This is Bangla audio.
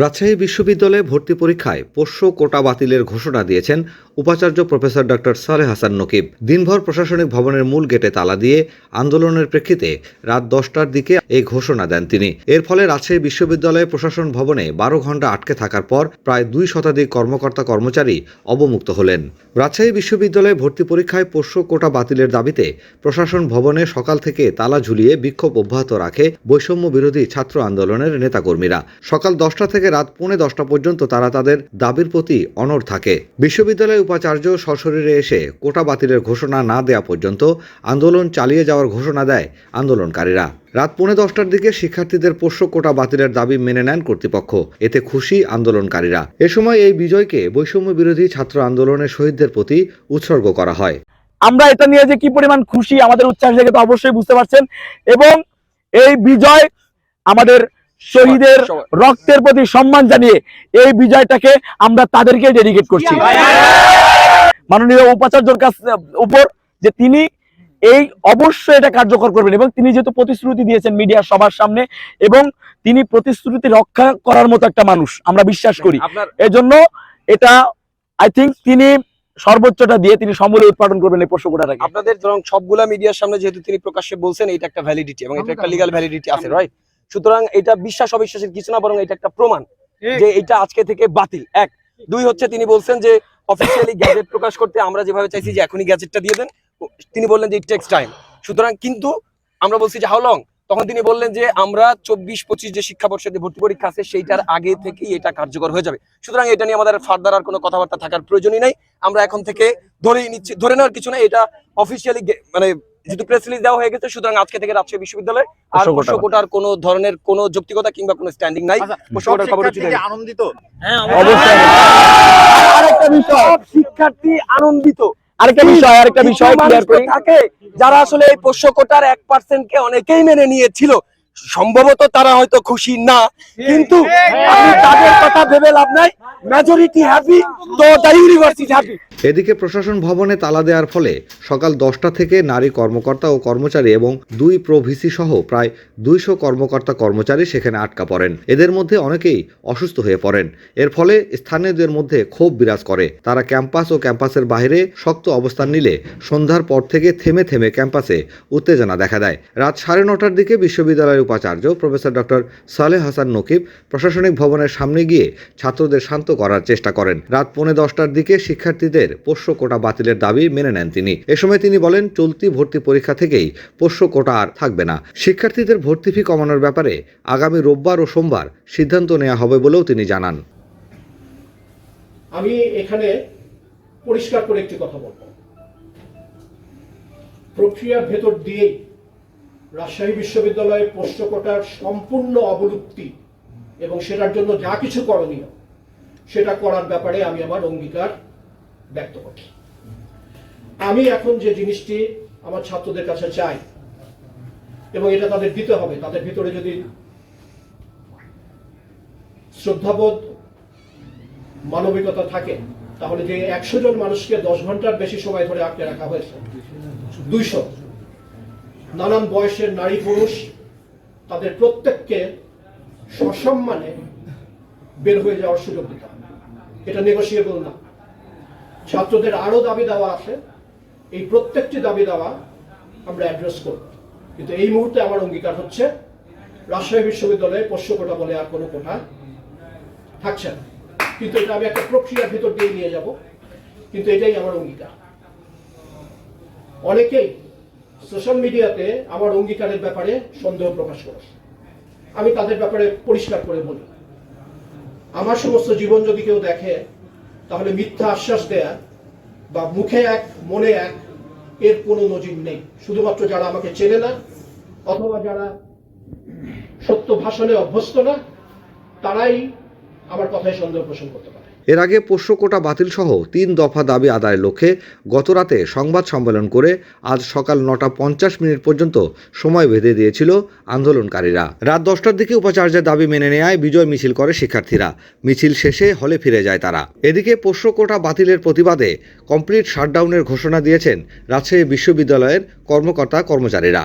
রাজশাহী বিশ্ববিদ্যালয়ে ভর্তি পরীক্ষায় পোষ্য কোটা বাতিলের ঘোষণা দিয়েছেন উপাচার্য প্রফেসর ডক্টর সালেহ হাসান নকিব। দিনভর প্রশাসনিক ভবনের মূল গেটে তালা দিয়ে আন্দোলনের প্রেক্ষিতে রাত দশটার দিকে এই ঘোষণা দেন তিনি। এর ফলে রাজশাহী বিশ্ববিদ্যালয়ে প্রশাসন ভবনে বারো ঘণ্টা আটকে থাকার পর প্রায় দুই শতাধিক কর্মকর্তা কর্মচারী অবমুক্ত হলেন। রাজশাহী বিশ্ববিদ্যালয়ে ভর্তি পরীক্ষায় পোষ্য কোটা বাতিলের দাবিতে প্রশাসন ভবনে সকাল থেকে তালা ঝুলিয়ে বিক্ষোভ অব্যাহত রাখে বৈষম্য বিরোধী ছাত্র আন্দোলনের নেতাকর্মীরা। সকাল দশটা থেকে রাত পৌনে দশটা পর্যন্ত তারা তাদের দাবির প্রতি অনড় থাকে। বিশ্ববিদ্যালয়ের উপাচার্য সশরীরে এসে কোটা বাতিলের ঘোষণা না দেওয়া পর্যন্ত আন্দোলন চালিয়ে যাওয়ার ঘোষণা দেয় আন্দোলনকারীরা। রাত পৌনে দশটার দিকে শিক্ষার্থীদের পোষ্য কোটা বাতিলের দাবি মেনে নেন কর্তৃপক্ষ। এতে খুশি আন্দোলনকারীরা। এ সময় এই বিজয়কে বৈষম্য বিরোধী ছাত্র আন্দোলনের শহীদদের প্রতি উৎসর্গ করা হয়। আমরা এটা নিয়ে যে কি পরিমাণ খুশি, আমাদের উচ্ছ্বাস অবশ্যই বুঝতে পারছেন। এবং এই বিজয় আমাদের শহীদের রক্তের প্রতি সম্মান জানিয়ে এই বিজয়টাকে আমরা তাদেরকে ডেডিকেট করছি। মাননীয় উপাচার্যর কাছ উপর যে তিনি এই অবশ্যই এটা কার্যকর করবেন এবং তিনি যেহেতু প্রতিশ্রুতি দিয়েছেন মিডিয়া সবার সামনে এবং তিনি প্রতিশ্রুতি রক্ষা করার মতো একটা মানুষ আমরা বিশ্বাস করি। এজন্য এটা আই থিঙ্ক তিনি সর্বোচ্চটা দিয়ে তিনি সমূলে উৎপাদন করবেন এই প্রশ্নটাকে আপনাদের ধরুন সবগুলা মিডিয়ার সামনে যেহেতু তিনি প্রকাশ্যে বলছেন এটা একটা ভ্যালিডিটি এবং এটা একটা লিগাল ভ্যালিডিটি আছে রাইট সুতরাং এটা বিশ্বাস অবিশ্বাসের কিছু না বরং এটা একটা প্রমাণ যে এটা আজকে থেকে বাতিল। এক। দুই হচ্ছে তিনি বলছেন যে অফিসিয়ালি গ্যাজেট প্রকাশ করতে আমরা যেভাবে চাইছি যে এখনই গ্যাজেটটা দিয়ে দেন তিনি বললেন যে ইট টেক্স টাইম সুতরাং কিন্তু আমরা বলছি যে হাউ লং তখন তিনি বললেন যে আমরা চব্বিশ পঁচিশ যে শিক্ষাবর্ষের যে ভর্তি পরীক্ষা আছে সেইটার আগে থেকেই এটা কার্যকর হয়ে যাবে। সুতরাং এটা নিয়ে আমাদের ফার্দার আর কোনো কথাবার্তা থাকার প্রয়োজনই নাই। আমরা এখন থেকে ধরেই নিচ্ছি ধরে নেওয়ার কিছু না এটা অফিসিয়ালি মানে যেহেতু প্রেস রিলিজ দেওয়া হয়ে গেছে সুতরাং আজকে থেকে রাজশাহী বিশ্ববিদ্যালয় আর। কোটার কোনো ধরনের কোনো যৌক্তিকতা কিংবা কোনো স্ট্যান্ডিং নাই। পোষ্য কোটার খবর হচ্ছে শিক্ষার্থী কি আনন্দিত? অবশ্যই। আরেকটা বিষয়। শিক্ষার্থী আনন্দিত। আরেকটা বিষয় আরেকটা বিষয় ক্লিয়ার করি। থাকে যারা আসলে এই পোষ্য কোটার এক পার্সেন্ট কে অনেকেই মেনে নিয়েছিল। সম্ভবত তারা হয়তো খুশি না কিন্তু আপনি তাদের কথা ভেবে লাভ নাই। মেজরিটি হ্যাপি তো দ্য ইউনিভার্সিটি হ্যাপি এদিকে প্রশাসন ভবনে তালা দেওয়ার ফলে সকাল দশটা থেকে নারী কর্মকর্তা ও কর্মচারী এবং দুই প্রভিসি সহ প্রায় দুইশো কর্মকর্তা কর্মচারী সেখানে আটকা পড়েন। এদের মধ্যে অনেকেই অসুস্থ হয়ে পড়েন। এর ফলে স্থানীয়দের মধ্যে ক্ষোভ বিরাজ করে। তারা ক্যাম্পাস ও ক্যাম্পাসের বাইরে শক্ত অবস্থান নিলে সন্ধ্যার পর থেকে থেমে থেমে ক্যাম্পাসে উত্তেজনা দেখা দেয়। রাত সাড়ে নটার দিকে বিশ্ববিদ্যালয়ের উপাচার্য প্রফেসর ডক্টর সালেহ হাসান নকিব প্রশাসনিক ভবনের সামনে গিয়ে ছাত্রদের শান্ত করার চেষ্টা করেন। রাত পৌনে দশটার দিকে শিক্ষার্থীদের পোষ্য কোটা বাতিলের দাবি মেনে নেন তিনি। এ সময় তিনি বলেন, চলতি ভর্তি পরীক্ষা থেকেই পোষ্য কোটা আর থাকবে না। শিক্ষার্থীদের ভর্তি ফি কমানোর ব্যাপারে আগামী রোববার ও সোমবার সিদ্ধান্ত নেওয়া হবে বলেও তিনি জানান। আমি এখানে পরিষ্কার করে একটি কথা বলব। প্রক্রিয়ার ভেতর দিয়েই রাজশাহী বিশ্ববিদ্যালয়ে পোষ্যকোটার সম্পূর্ণ অবলুপ্তি এবং সেটার জন্য যা কিছু করণীয়, সেটা করার ব্যাপারে আমি আমার অঙ্গীকার ব্যক্ত করছি। আমি এখন যে জিনিসটি আমার ছাত্রদের কাছে চাই, এবং এটা তাদের দিতে হবে, তাদের ভিতরে যদি শ্রদ্ধাবোধ, মানবিকতা থাকে, তাহলে যে একশো জন মানুষকে দশ ঘণ্টার বেশি সময় ধরে আটকে রাখা হয়েছে, দুইশো নানান বয়সের নারী পুরুষ তাদের প্রত্যেককে সসম্মানে বের হয়ে যাওয়ার সুযোগ দিতে হবে। এটা নেগোসিয়েবল না। ছাত্রদের আরও দাবি দেওয়া আছে। এই প্রত্যেকটি দাবি দেওয়া আমরা অ্যাড্রেস করব। কিন্তু এই মুহূর্তে আমার অঙ্গীকার হচ্ছে, রাজশাহী বিশ্ববিদ্যালয়ে পোষ্য কোটা বলে আর কোনো কোটা থাকছে না। কিন্তু এটা আমি একটা প্রক্রিয়ার ভিতর দিয়ে নিয়ে যাব। কিন্তু এটাই আমার অঙ্গীকার। অনেকেই সোশ্যাল মিডিয়াতে আমার অঙ্গীকারের ব্যাপারে সন্দেহ প্রকাশ করেছে। আমি তাদের ব্যাপারে পরিষ্কার করে বলি। আমার সমস্ত জীবন যদি কেউ দেখে, তাহলে মিথ্যা আশ্বাস দেয়া বা মুখে এক, মনে এক, এর কোনো নজির নেই। শুধুমাত্র যারা আমাকে চেনে না, অথবা যারা সত্য ভাষণে অভ্যস্ত না, তারাই আমার কথায় সন্দেহ পোষণ করতে পারে। এর আগে পোষ্য কোটা বাতিল সহ তিন দফা দাবি আদায়ের লক্ষ্যে গতরাতে সংবাদ সম্মেলন করে আজ সকাল নটা পঞ্চাশ মিনিট পর্যন্ত সময় বেঁধে দিয়েছিল আন্দোলনকারীরা। রাত দশটার দিকে উপাচার্যের দাবি মেনে নেয় বিজয় মিছিল করে শিক্ষার্থীরা। মিছিল শেষে হলে ফিরে যায় তারা। এদিকে পোষ্য কোটা বাতিলের প্রতিবাদে কমপ্লিট শাটডাউনের ঘোষণা দিয়েছেন রাজশাহী বিশ্ববিদ্যালয়ের কর্মকর্তা কর্মচারীরা